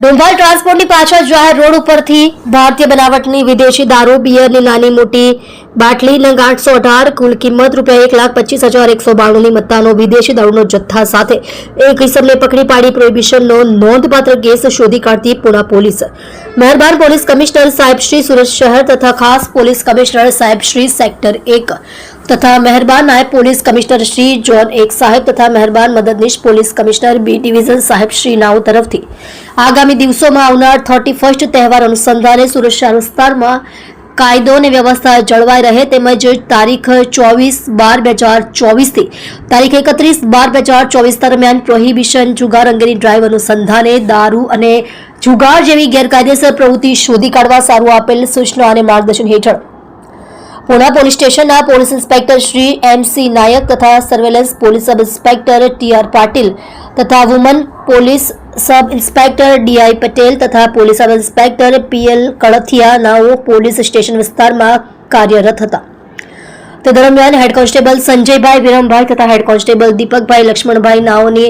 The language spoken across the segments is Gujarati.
ડુંભાલ ટ્રાન્સપોર્ટની પાછળ જાહેર રોડ ઉપરથી ભારતીય બનાવટની વિદેશી દારૂ, બિયરની નાની મોટી બાટલી, નંગ આઠસો અઢાર, કુલ કિંમત રૂપિયા એક લાખ પચીસ હજાર એકસો બાણુંની મત્તાનો વિદેશી દારૂનો જથ્થા સાથે એક ઇસમને પકડી પાડી પ્રોહિબિશનનો નોંધપાત્ર કેસ શોધી કાઢતી પુણા પોલીસ. મહેરબાન પોલીસ કમિશનર સાહેબ શ્રી સુરત શહેર તથા ખાસ પોલીસ કમિશનર સાહેબ શ્રી સેક્ટર એક તથા મહેરબાન નાયબ પોલીસ કમિશનર શ્રી જોન એક સાહેબ તથા મહેરબાન મદદનીશ પોલીસ કમિશનર બી ડિવિઝન સાહેબ શ્રી નાઓ તરફથી. આગામી દિવસોમાં આવનાર થર્ટી ફર્સ્ટ તહેવાર અનુસંધાને સુરક્ષા વિસ્તારમાં કાયદો અને વ્યવસ્થા જળવાઈ રહે તેમજ તારીખ ચોવીસ બાર બે હજાર ચોવીસથી તારીખ એકત્રીસ બાર બે હજાર ચોવીસ દરમિયાન પ્રોહિબિશન જુગાર અંગેની ડ્રાઈવ અનુસંધાને દારૂ અને જુગાર જેવી ગેરકાયદેસર પ્રવૃત્તિ શોધી કાઢવા સારું આપેલ સૂચના અને માર્ગદર્શન હેઠળ. પુણા પોલીસ સ્ટેશનના police inspector Shri M C Nayak તથા surveillance police sub inspector T R Patil તથા woman police sub inspector D I Patel તથા police sub inspector P L Kalthiya નાઓ police station વિસ્તારમાં કાર્યરત હતા. તે દરમિયાન હેડ કોન્સ્ટેબલ સંજયભાઈ વિરમભાઈ તથા હેડ કોન્સ્ટેબલ દીપકભાઈ લક્ષ્મણભાઈ નાઓની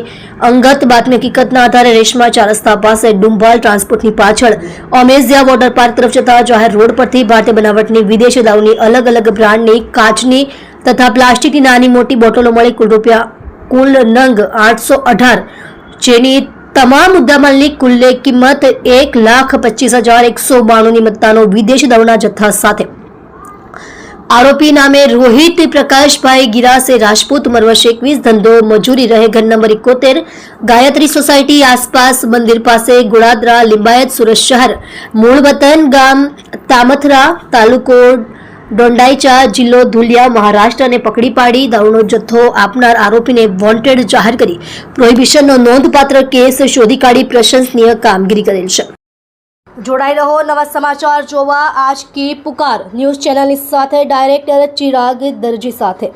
અંગત બાતમી હકીકતના આધારે રેશમા ચાર રસ્તા પાસે ડુંભાલ ટ્રાન્સપોર્ટની પાછળ ઓમેઝિયા વોટર પાર્ક તરફ જતા જાહેર રોડ પરથી ભારતીય બનાવટની વિદેશી દાવની અલગ અલગ બ્રાન્ડની કાચની તથા પ્લાસ્ટિકની નાની મોટી બોટલો મળી કુલ રૂપિયા કુલ નંગ આઠસો અઢાર જેની તમામ મુદ્દામાલની કુલ્લે કિંમત એક લાખ પચીસ હજાર એકસો બાણુંની મત્તાનો વિદેશ દારૂના જથ્થા સાથે. આરોપી નામે રોહિત પ્રકાશભાઈ ગિરાસે રાજપૂત ઉંમર એકવીસ ધંધો મજૂરી રહે ઘર નંબર એકોતેર, ગાયત્રી સોસાયટી આસપાસ મંદિર પાસે ગોળાદરા, લિંબાયત સુરત શહેર મૂળ વતન ગામ, તામથરા તાલુકો ડોંડાઈચા જિલ્લો, ધુલિયા મહારાષ્ટ્રને પકડી પાડી દારૂનો જથ્થો આપનાર આરોપીને વોન્ટેડ જાહેર કરી. પ્રોહિબિશનનો નોંધપાત્ર કેસ શોધી કાઢી પ્રશંસનીય કામગીરી કરેલ છે. જોડાઈ રહો, નવા સમાચાર જોવા. આજ કી પુકાર ન્યૂઝ ચેનલની સાથે ડાયરેક્ટર ચિરાગ દરજી સાથે.